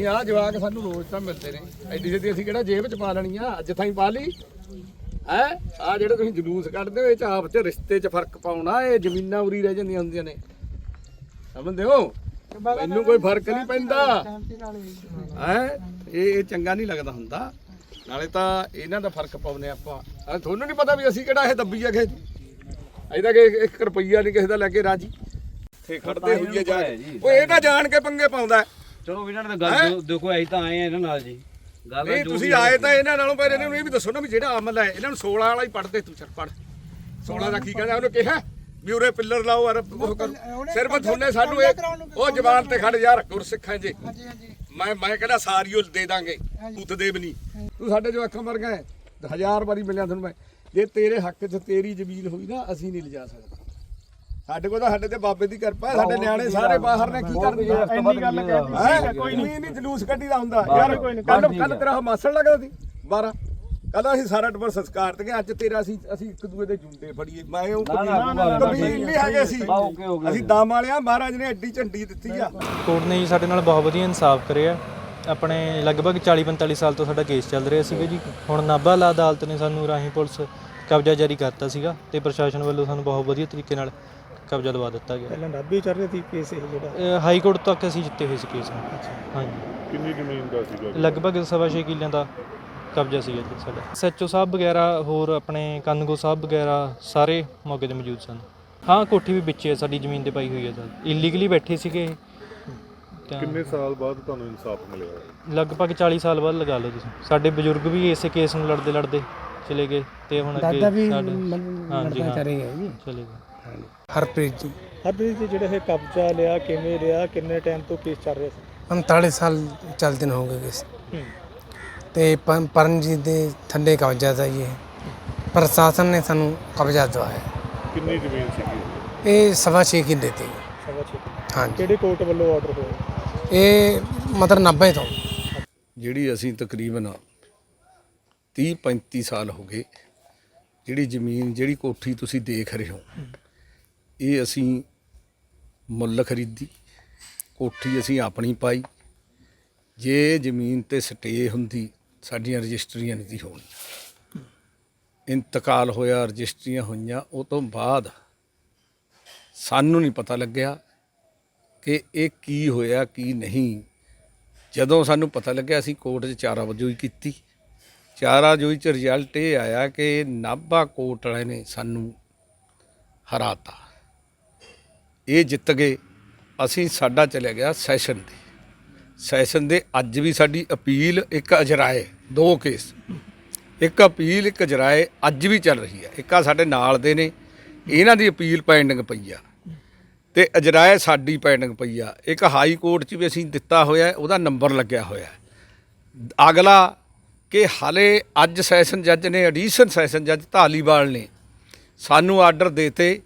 ਨਹੀਂ ਆ ਜਵਾਕ ਸਾਨੂੰ ਰੋਜ਼ ਤਾਂ ਮਿਲਦੇ ਨੇ। ਐਡੀ ਛੇਤੀ ਅਸੀਂ ਕਿਹੜਾ ਜੇਬ ਚ ਪਾ ਲੈਣੀ ਆ? ਅੱਜ ਥਾਈ ਪਾ ਲਈ। ਹੈ? ਆ ਜਿਹੜੇ ਤੁਸੀਂ ਜਲੂਸ ਕੱਢਦੇ ਹੋ ਇਹ ਚ ਆਪ ਚ ਰਿਸ਼ਤੇ ਚ ਫ਼ਰਕ ਪਾਉਣਾ ਇਹ ਜ਼ਮੀਨਾਂ ਉਰੀ ਰਹਿ ਜਾਂਦੀਆਂ ਹੁੰਦੀਆਂ ਨੇ। ਸਮਝਦੇ ਹੋ? ਮੈਨੂੰ ਕੋਈ ਫ਼ਰਕ ਨਹੀਂ ਪੈਂਦਾ। ਹੈ? ਇਹ ਇਹ ਚੰਗਾ ਨਹੀਂ ਲੱਗਦਾ ਹੁੰਦਾ। ਨਾਲੇ ਤਾਂ ਇਹਨਾਂ ਦਾ ਫ਼ਰਕ ਪਾਉਨੇ ਆਪਾਂ। ਤੁਹਾਨੂੰ ਨਹੀਂ ਪਤਾ ਵੀ ਅਸੀਂ ਕਿਹੜਾ ਇਹ ਦੱਬੀ ਆ ਖੇਤ? ਅਜੇ ਤੱਕ 1 ਰੁਪਈਆ ਨਹੀਂ ਕਿਸੇ ਦਾ ਲੈ ਕੇ ਰਾਜੀ। ਖੜਦੇ ਹੋਈਏ ਜਾ ਕੇ। ਉਹ ਇਹ ਤਾਂ ਜਾਣ ਕੇ ਪੰਗੇ ਪਾਉਂਦਾ। ਚਲੋ ਇਹਨਾਂ ਨੇ ਤਾਂ ਗੱਲ ਦੇਖੋ ਅਸੀਂ ਤਾਂ ਆਏ ਆ ਇਹਨਾਂ ਨਾਲ ਜੀ। ਗੱਲ ਨਹੀਂ ਤੁਸੀਂ। ਆਏ ਤਾਂ ਇਹਨਾਂ ਨਾਲੋਂ ਪਹਿਲੇ ਇਹਨਾਂ ਨੂੰ ਇਹ ਵੀ ਦੱਸੋ ਨਾ ਵੀ ਜਿਹੜਾ ਅਮਲ ਹੈ ਇਹਨਾਂ ਨੂੰ 16 ਵਾਲਾ ਹੀ ਪੜਦੇ ਤੂੰ ਚੱਲ ਪੜ 16 ਦਾ ਕੀ ਕਹਿੰਦਾ ਉਹਨੇ ਕਿਹਾ ਵੀ ਉਰੇ ਪਿੱਲਰ ਲਾਓ ਅਰ ਉਹ ਕਰੋ। ਸਿਰਫ ਤੁਹਾਨੂੰ ਸਾਨੂੰ ਇਹ ਉਹ ਜਵਾਨ ਤੇ ਖੜ ਯਾਰ ਗੁਰਸਿੱਖਾਂ ਜੀ। ਮੈਂ ਮੈਂ ਕਹਿੰਦਾ ਸਾਰੀ ਉਹ ਦੇ ਦਾਂਗੇ ਪੁੱਤ ਦੇ ਵੀ ਨਹੀਂ। ਤੂੰ ਸਾਡੇ ਜੋ ਅੱਖਾਂ ਮਰ ਗਏ ਹਜ਼ਾਰ ਵਾਰੀ ਮਿਲਿਆ ਤੁਹਾਨੂੰ ਮੈਂ। ਜੇ ਤੇਰੇ ਹੱਕ 'ਚ ਤੇਰੀ ਜ਼ਮੀਨ ਹੋਈ ਨਾ ਅਸੀਂ ਨਹੀਂ ਲਿਜਾ ਸਕਦੇ। ਸਾਡੇ ਕੋਲ ਤਾਂ ਸਾਡੇ ਤੇ ਬਾਬੇ ਦੀ ਕਿਰਪਾ ਹੈ ਸਾਡੇ ਨਿਆਣੇ ਸਾਰੇ ਬਾਹਰ ਨੇ ਕੀ ਕਰਨਗੇ ਇੰਨੀ ਗੱਲ ਕਹਿ ਹੈ? ਕੋਈ ਨਹੀਂ। ਨਹੀਂ ਜਲੂਸ ਕੱਢੀ ਦਾ ਹੁੰਦਾ। ਯਾਰ ਕੱਲ ਕੱਲ ਤੇਰਾ ਮਾਸੜ ਲੱਗਦਾ ਸੀ 12 ਕੱਲ ਅਸੀਂ ਸਾਰਾ ਟੱਬਰ ਸੰਸਕਾਰ ਤੇ ਗਏ ਅੱਜ ਤੇਰਾ ਅਸੀਂ ਅਸੀਂ ਇੱਕ ਦੂਏ ਦੇ ਜੁੰਡੇ ਫੜੀਏ। ਮੈਂ ਉਹ ਕਬੀਲ ਨਹੀਂ ਹੈਗੇ ਸੀ। ਅਸੀਂ ਦਾਮ ਵਾਲਿਆਂ ਮਹਾਰਾਜ ਨੇ ਐਡੀ ਝੰਡੀ ਦਿੱਤੀ ਆ। ਕੋਰਟ ਨੇ ਜੀ ਸਾਡੇ ਨਾਲ ਬਹੁਤ ਵਧੀਆ ਇਨਸਾਫ ਕਰਿਆ। ਆਪਣੇ ਲਗਭਗ 40-45 ਸਾਲ ਤੋਂ ਸਾਡਾ ਕੇਸ ਚੱਲ ਰਿਹਾ ਸੀਗਾ ਜੀ। ਹੁਣ ਨਾਭਾ ਲਾ ਅਦਾਲਤ ਨੇ ਸਾਨੂੰ ਰਾਹੀਂ ਪੁਲਿਸ ਕਬਜ਼ਾ ਜਾਰੀ ਕਰਤਾ ਸੀਗਾ ਤੇ ਪ੍ਰਸ਼ਾਸਨ ਵੱਲੋਂ ਸਾਨੂੰ ਬਹੁਤ ਵਧੀਆ ਤਰੀਕੇ ਨਾਲ ਕਬਜ਼ਾ ਦਵਾ ਦਿੱਤਾ ਗਿਆ। ਪਹਿਲਾਂ ਨਾਭੇ ਚੱਲ ਰਿਹਾ ਸੀ ਕੇਸ ਇਹ ਜਿਹੜਾ? ਹਾਈ ਕੋਰਟ ਤੱਕ ਅਸੀਂ ਜਿੱਤੇ ਹੋਏ ਸੀ ਕੇਸ। ਨੂੰ ਹਾਂਜੀ। ਕਿੰਨੀ ਜ਼ਮੀਨ ਦਾ ਸੀਗਾ ਲਗਭਗ ਸਵਾ ਛੇ ਕਿੱਲਿਆਂ ਦਾ ਕਬਜ਼ਾ ਸੀਗਾ ਜੀ ਸਾਡਾ। ਸੱਚੋ ਸਾਹਿਬ ਵਗੈਰਾ ਹੋਰ ਆਪਣੇ ਕੰਨਗੋ ਸਾਹਿਬ ਵਗੈਰਾ ਸਾਰੇ ਮੌਕੇ ਤੇ ਮੌਜੂਦ ਸਨ। ਹਾਂ ਕੋਠੀ ਵੀ ਵਿੱਚ ਹੈ ਸਾਡੀ ਜ਼ਮੀਨ ਤੇ ਪਾਈ ਹੋਈ ਹੈ ਸਰ ਇਲੀਗਲੀ ਬੈਠੇ ਸੀਗੇ ਇਹ। ਤਾਂ ਕਿੰਨੇ ਸਾਲ ਬਾਅਦ ਤੁਹਾਨੂੰ ਇਨਸਾਫ ਮਿਲਿਆ? ਲਗਭਗ 40 ਸਾਲ ਬਾਅਦ ਲਗਾ ਲਓ ਤੁਸੀਂ। ਸਾਡੇ ਬਜ਼ੁਰਗ ਵੀ ਇਸੇ ਕੇਸ ਨੂੰ ਲੜਦੇ ਲੜਦੇ ਚਲੇ ਗਏ ਤੇ ਹੁਣ ਅੱਗੇ ਸਾਡੇ ਹਾਂਜੀ ਹਾਂ। ਚਲੇ ਗਏ। ਹਰਪ੍ਰੀਤ ਜੀ। ਹਰਪ੍ਰੀਤ ਜੀ ਜਿਹੜਾ ਇਹ ਕਬਜ਼ਾ ਲਿਆ ਕਿਵੇਂ ਲਿਆ ਕਿੰਨੇ ਟਾਈਮ ਤੋਂ ਕੇਸ ਚੱਲ ਰਿਹਾ ਸੀ? 39 ਸਾਲ ਚੱਲਦੇ ਨੂੰ ਹੋ ਗਏ ਕਿਸ ਤੇ ਪ- ਪਰਮਜੀਤ ਦੇ ਥੱਲੇ ਕਬਜ਼ਾ ਦਾ ਇਹ। ਪ੍ਰਸ਼ਾਸਨ ਨੇ ਸਾਨੂੰ ਕਬਜ਼ਾ ਦਵਾਇਆ। ਕਿੰਨੀ ਜ਼ਮੀਨ ਸੀਗੀ ਇਹ ਸਵਾ ਛੇ ਕਿੱਲੇ ਤੇ ਸਵਾ ਛੇ ਹਾਂਜੀ। ਕਿਹੜੇ ਕੋਰਟ ਵੱਲੋਂ ਆਰਡਰ ਹੋਇਆ? ਇਹ ਮਤਲਬ 90 ਤੋਂ। ਜਿਹੜੀ ਅਸੀਂ ਤਕਰੀਬਨ 30 35 ਸਾਲ ਹੋ ਗਏ ਜਿਹੜੀ ਜ਼ਮੀਨ ਜਿਹੜੀ ਕੋਠੀ ਤੁਸੀਂ ਦੇਖ ਰਹੇ ਹੋ। ਇਹ ਅਸੀਂ ਮੁੱਲ ਖਰੀਦੀ, ਕੋਠੀ ਅਸੀਂ ਆਪਣੀ ਪਾਈ। ਜੇ ਜ਼ਮੀਨ ਤੇ ਸਟੇ ਹੁੰਦੀ, ਸਾਡੀਆਂ ਰਜਿਸਟਰੀਆਂ ਨਹੀਂ ਸੀ ਹੋਣੀ। ਇੰਤਕਾਲ ਹੋਇਆ, ਰਜਿਸਟਰੀਆਂ ਹੋਈਆਂ, ਉਹ ਤੋਂ ਬਾਅਦ ਸਾਨੂੰ ਨਹੀਂ ਪਤਾ ਲੱਗਿਆ ਕਿ ਇਹ ਕੀ ਹੋਇਆ, ਕੀ ਨਹੀਂ। ਜਦੋਂ ਸਾਨੂੰ ਪਤਾ ਲੱਗਿਆ, ਅਸੀਂ ਕੋਰਟ 'ਚ ਚਾਰਾ ਵਜੋਈ ਕੀਤੀ। ਚਾਰਾ ਜੋਈ 'ਚ ਰਿਜ਼ਲਟ ਇਹ ਆਇਆ ਕਿ ਨਾਭਾ ਕੋਰਟ ਵਾਲੇ ਨੇ ਸਾਨੂੰ ਹਰਾਤਾ। ਇਹ ਜਿੱਤ ਗਏ, ਅਸੀਂ ਸਾਡਾ ਚਲਿਆ ਗਿਆ ਸੈਸ਼ਨ 'ਤੇ। ਸੈਸ਼ਨ ਦੇ ਅੱਜ ਵੀ ਸਾਡੀ ਅਪੀਲ ਇੱਕ ਅਜਰਾਏ, ਦੋ ਕੇਸ। ਇੱਕ ਅਪੀਲ, ਇੱਕ ਅਜਰਾਏ ਅੱਜ ਵੀ ਚੱਲ ਰਹੀ ਹੈ। ਇੱਕ ਆ ਸਾਡੇ ਨਾਲ ਦੇ ਨੇ, ਇਹਨਾਂ ਦੀ ਅਪੀਲ ਪੈਂਡਿੰਗ ਪਈ ਆ। ਤੇ ਅਜਰਾਏ ਸਾਡੀ ਪੈਂਡਿੰਗ ਪਈ ਆ। ਇੱਕ ਹਾਈ ਕੋਰਟ 'ਚ ਵੀ ਅਸੀਂ ਦਿੱਤਾ ਹੋਇਆ ਉਹਦਾ ਨੰਬਰ ਲੱਗਿਆ ਹੋਇਆ ਅਗਲਾ ਕਿ ਹਾਲੇ ਅੱਜ ਸੈਸ਼ਨ ਜੱਜ ਨੇ ਐਡੀਸ਼ਨ ਸੈਸ਼ਨ ਜੱਜ ਧਾਲੀਵਾਲ ਨੇ ਸਾਨੂੰ ਆਰਡਰ ਦੇਤੇ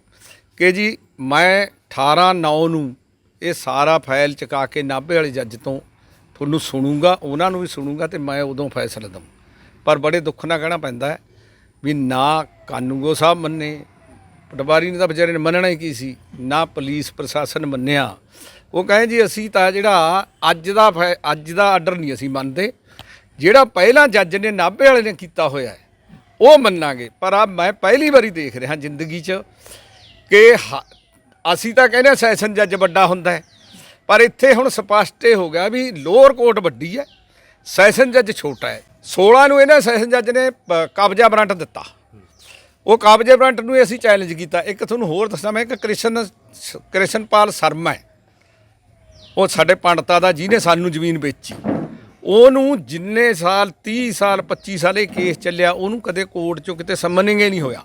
ਕਿ ਜੀ ਮੈਂ 18 9 ਨੂੰ ਇਹ ਸਾਰਾ ਫਾਈਲ ਚੁਕਾ ਕੇ ਨਾਭੇ ਵਾਲੇ ਜੱਜ ਤੋਂ ਤੁਹਾਨੂੰ ਸੁਣੂਗਾ, ਉਹਨਾਂ ਨੂੰ ਵੀ ਸੁਣੂਗਾ ਤੇ ਮੈਂ ਉਦੋਂ ਫੈਸਲਾ ਦਵਾਂ ਪਰ ਬੜੇ ਦੁੱਖ ਨਾਲ ਕਹਿਣਾ ਪੈਂਦਾ ਹੈ ਵੀ ਨਾ ਕਾਨੂੰਗੋ ਸਾਹਿਬ ਮੰਨੇ, ਪਟਵਾਰੀ ਨੇ ਤਾਂ ਵਿਚਾਰੇ ਨੇ ਮੰਨਣਾ ਹੀ ਕੀ ਸੀ? ਨਾ ਪੁਲਿਸ ਪ੍ਰਸ਼ਾਸਨ ਮੰਨਿਆ। ਉਹ ਕਹੇ ਜੀ ਅਸੀਂ ਤਾਂ ਜਿਹੜਾ ਅੱਜ ਦਾ ਫੈ- ਅੱਜ ਦਾ ਆਰਡਰ ਨਹੀਂ ਅਸੀਂ ਮੰਨਦੇ। ਜਿਹੜਾ ਪਹਿਲਾਂ ਜੱਜ ਨੇ ਨਾਭੇ ਵਾਲੇ ਨੇ ਕੀਤਾ ਹੋਇਆ ਹੈ, ਉਹ ਮੰਨਾਂਗੇ। ਪਰ ਆ ਮੈਂ ਪਹਿਲੀ ਵਾਰੀ ਦੇਖ ਰਿਹਾ ਜ਼ਿੰਦਗੀ 'ਚ ਕਿ ਹ- ਅਸੀਂ ਤਾਂ ਕਹਿੰਦੇ ਹਾਂ ਸੈਸ਼ਨ ਜੱਜ ਵੱਡਾ ਹੁੰਦਾ ਹੈ। ਪਰ ਇੱਥੇ ਹੁਣ ਸਪਸ਼ਟ ਇਹ ਹੋ ਗਿਆ ਵੀ ਲੋਅਰ ਕੋਰਟ ਵੱਡੀ ਹੈ, ਸੈਸ਼ਨ ਜੱਜ ਛੋਟਾ ਹੈ। 16 ਨੂੰ ਇਹਨਾਂ ਸੈਸ਼ਨ ਜੱਜ ਨੇ ਪ- ਕਬਜ਼ਾ ਵਾਰੰਟ ਦਿੱਤਾ। ਉਹ ਕਬਜ਼ੇ ਵਾਰੰਟ ਨੂੰ ਅਸੀਂ ਚੈਲੰਜ ਕੀਤਾ। ਇੱਕ ਤੁਹਾਨੂੰ ਹੋਰ ਦੱਸਣਾ ਮੈਂ, ਇੱਕ ਕ੍ਰਿਸ਼ਨ, ਕ੍ਰਿਸ਼ਨਪਾਲ ਸ਼ਰਮਾ ਹੈ। ਉਹ ਸਾਡੇ ਪੰਡਤਾਂ ਦਾ, ਜਿਹਨੇ ਸਾਨੂੰ ਜ਼ਮੀਨ ਵੇਚੀ। ਉਹਨੂੰ ਜਿੰਨੇ ਸਾਲ 30 ਸਾਲ 25 ਸਾਲ ਇਹ ਕੇਸ ਚੱਲਿਆ, ਉਹਨੂੰ ਕਦੇ ਕੋਰਟ ਚੋਂ ਕਿਤੇ ਸਮਨਿੰਗ ਹੀ ਨਹੀਂ ਹੋਇਆ।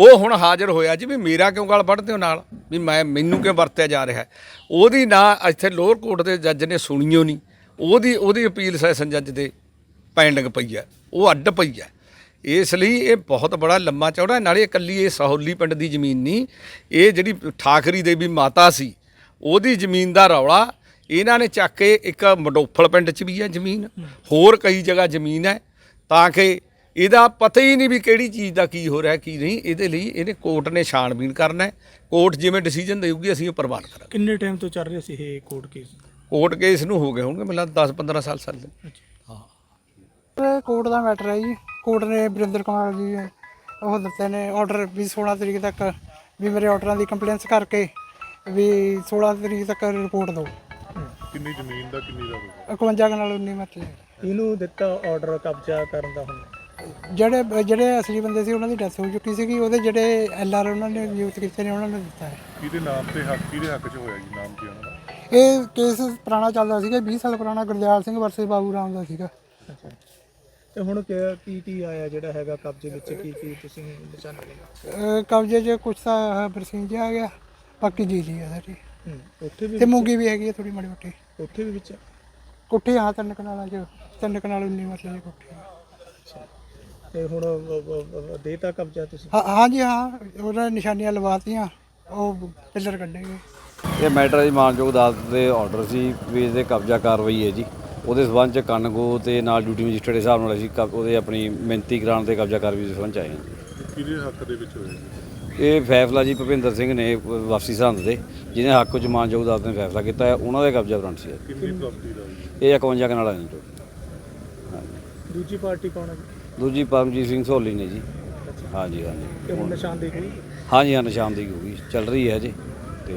ਉਹ ਹੁਣ ਹਾਜ਼ਰ ਹੋਇਆ ਜੀ ਵੀ ਮੇਰਾ ਕਿਉਂ ਗਲ ਵੱਢਦੇ ਹੋ ਨਾਲ? ਵੀ ਮੈਂ ਮੈਨੂੰ ਕਿਉਂ ਵਰਤਿਆ ਜਾ ਰਿਹਾ ਉਹਦੀ ਨਾ ਇੱਥੇ ਲੋਅਰ ਕੋਰਟ ਦੇ ਜੱਜ ਨੇ ਸੁਣੀਓ ਨਹੀਂ। ਉਹਦੀ ਉਹਦੀ ਅਪੀਲ ਸੈਸ਼ਨ ਜੱਜ ਦੇ ਪੈਂਡਿੰਗ ਪਈ ਹੈ। ਉਹ ਅੱਡ ਪਈ ਹੈ। ਇਸ ਲਈ ਇਹ ਬਹੁਤ ਬੜਾ ਲੰਮਾ ਚੌੜਾ ਨਾਲੇ ਇਕੱਲੀ ਇਹ ਸਹੌਲੀ ਪਿੰਡ ਦੀ ਜ਼ਮੀਨ ਨਹੀਂ। ਇਹ ਜਿਹੜੀ ਠਾਕਰੀ ਦੇਵੀ ਮਾਤਾ ਸੀ, ਉਹਦੀ ਜ਼ਮੀਨ ਦਾ ਰੌਲਾ ਇਹਨਾਂ ਨੇ ਚੱਕ ਕੇ ਇੱਕ ਮਡੋਫਲ ਪਿੰਡ 'ਚ ਵੀ ਹੈ ਜ਼ਮੀਨ। ਹੋਰ ਕਈ ਜਗ੍ਹਾ ਜ਼ਮੀਨ ਹੈ। ਤਾਂ ਕਿ ਇਹਦਾ ਪਤਾ ਹੀ ਨਹੀਂ ਵੀ ਕਿਹੜੀ ਚੀਜ਼ ਦਾ ਕੀ ਹੋ ਰਿਹਾ ਕੀ ਨਹੀਂ। ਇਹਦੇ ਲਈ ਇਹਨੇ ਕੋਰਟ ਨੇ ਛਾਣਬੀਣ ਕਰਨਾ ਹੈ। ਕੋਰਟ ਜਿਵੇਂ ਡਿਸੀਜਨ ਦੇਊਗੀ ਅਸੀਂ ਉਹ ਪ੍ਰਵਾਨ ਕਰਾਂਗੇ। ਕਿੰਨੇ ਟਾਈਮ ਤੋਂ ਚੱਲ ਰਿਹਾ ਸੀ ਇਹ ਕੋਰਟ ਕੇਸ ਕੋਰਟ ਕੇਸ ਨੂੰ ਹੋ ਗਏ ਹੋਣਗੇ ਮੈਨੂੰ ਲੱਗਦਾ 10 15 ਸਾਲ ਸਾਲ ਦੇ ਇਹ ਕੋਰਟ ਦਾ ਮੈਟਰ ਹੈ ਜੀ। ਕੋਰਟ ਨੇ ਬਰਿੰਦਰ ਕੁਮਾਰ ਜੀ ਉਹ ਦਿੱਤੇ ਨੇ ਆਰਡਰ ਵੀ 16 ਤਰੀਕ ਤੱਕ ਵੀ ਮੇਰੇ ਆਰਡਰਾਂ ਦੀ ਕੰਪਲੇਂਸ ਕਰਕੇ ਵੀ 16 ਤਰੀਕ ਤੱਕ ਰਿਪੋਰਟ ਦਿਓ। ਕਿੰਨੀ ਜ਼ਮੀਨ ਦਾ ਕਿੰਨੀ ਦਾ ਹੋਊਗਾ? 51 ਨਾਲ 19 ਮਰਲੇ ਇਹਨੂੰ ਦਿੱਤਾ ਆਰਡਰ ਕਬਜ਼ਾ ਕਰਨ ਦਾ ਹੁਣ। ਜਿਹੜੇ ਜਿਹੜੇ ਅਸਲੀ ਬੰਦੇ ਸੀ ਉਹਨਾਂ ਦੀ ਡੈਥ ਹੋ ਚੁੱਕੀ ਸੀਗੀ ਉਹਦੇ ਜਿਹੜੇ ਐਲਆਰ ਉਹਨਾਂ ਨੇ ਨਿਯੁਕਤ ਕੀਤੇ ਨੇ ਉਹਨਾਂ ਨੇ ਦਿੱਤਾ ਹੈ। ਕਿਹਦੇ ਨਾਮ ਤੇ ਹੱਕ ਕਿਹਦੇ ਹੱਕ 'ਚ ਹੋਇਆ ਜੀ ਨਾਮ ਕੀ ਉਹਨਾਂ ਦਾ? ਇਹ ਕੇਸ ਪੁਰਾਣਾ ਚੱਲਦਾ ਸੀਗਾ 20 ਸਾਲ ਪੁਰਾਣਾ ਗੁਰਦਿਆਲ ਸਿੰਘ ਵਰਸੇ ਬਾਬੂ ਰਾਮ ਦਾ ਸੀਗਾ। ਤੇ ਹੁਣ ਕੀ ਕੀ ਕੀ ਆਇਆ ਜਿਹੜਾ ਹੈਗਾ ਕਬਜ਼ੇ ਵਿੱਚ ਕੀ ਕੀ ਤੁਸੀਂ ਨਿਸ਼ਾਨੇ ਅਹ ਕਬਜ਼ੇ 'ਚ ਕੁਛ ਤਾਂ ਬਰਸੀਨ ਜਿਹਾ ਆ ਗਿਆ ਬਾਕੀ ਜੀ ਲਈ ਆ ਸਾਰੀ। ਹੂੰ ਉੱਥੇ ਵੀ ਤੇ ਮੂੰਗੀ ਵੀ ਹੈਗੀ ਥੋੜੀ ਮਾੜੀ ਮੋਟੀ। ਉੱਥੇ ਵੀ ਵਿੱਚ? ਕੋਠੀ ਹਾਂ ਤਿੰਨ ਕਨਾਲਾਂ 'ਚ ਤਿੰਨ ਕਨਾਲ 19 ਮਰਲੇ ਦੀ ਕੋਠੀ ਆ। ਤੇ ਹੁਣ ਦੇਤਾ ਕਬਜ਼ਾ ਤੁਸੀਂ? ਹਾਂ ਹਾਂਜੀ ਹਾਂ ਉਹਨਾਂ ਨੇ ਨਿਸ਼ਾਨੀਆਂ ਲਵਾਤੀਆਂ ਉਹ ਪਿੱਲਰ ਕੱਢੇ ਗਏ। ਇਹ ਮੈਟਰ ਜੀ ਮਾਨਯੋਗ ਅਦਾਲਤ ਦੇ ਆਰਡਰ ਸੀ ਵੀ ਇਹਦੇ ਕਬਜ਼ਾ ਕਾਰਵਾਈ ਹੈ ਜੀ। ਉਹਦੇ ਸਬੰਧ ਚ ਕਨਗੋ ਤੇ ਨਾਲ ਡਿਊਟੀ ਮੈਜਿਸਟਰੇਟ ਦੇ ਹਿਸਾਬ ਨਾਲ ਅਸੀਂ ਕਬ- ਉਹਦੇ ਆਪਣੀ ਮਿਹਨਤੀ ਕਰਾਉਣ ਤੇ ਕਬਜ਼ਾ ਕਾਰਵਾਈ ਦੇ ਸਬੰਧ ਚ ਆਏ ਹਾਂ ਜੀ। ਕਿਹਦੇ ਹੱਕ ਦੇ ਵਿੱਚ ਜੀ? ਇਹ ਫੈਸਲਾ ਜੀ ਭੁਪਿੰਦਰ ਸਿੰਘ ਨੇ ਵਾਪਸੀ ਸਰਹੰਦ ਦੇ ਜਿਹਨੇ ਹੱਕ ਚ ਮਾਨਯੋਗ ਅਦਾਲਤ ਨੇ ਫੈਸਲਾ ਕੀਤਾ ਹੈ। ਉਹਨਾਂ ਦੇ ਕਬਜ਼ਾ ਵਾਰੰਟ ਸੀ ਇਹ। ਕਿੰਨੀ ਪ੍ਰਾਪਰਟੀ ਦਾ ਜੀ? ਇਹ 51 ਕਨਾਲਾ ਨੇ ਜੀ। ਦੂਜੀ ਪਾਰਟੀ ਕੌਣ ਹੈ? ਜੀ? ਦੂਜੀ ਪਰਮਜੀਤ ਸਿੰਘ ਸੋਲੀ ਨੇ ਜੀ। ਹਾਂਜੀ ਹਾਂਜੀ। ਤੇ ਹੁਣ ਨਿਸ਼ਾਨਦੇਹੀ ਹੋਈ ਹਾਂਜੀ ਹਾਂ ਨਿਸ਼ਾਨਦੇਹੀ ਹੋ ਗਈ। ਚੱਲ ਰਹੀ ਹੈ ਜੀ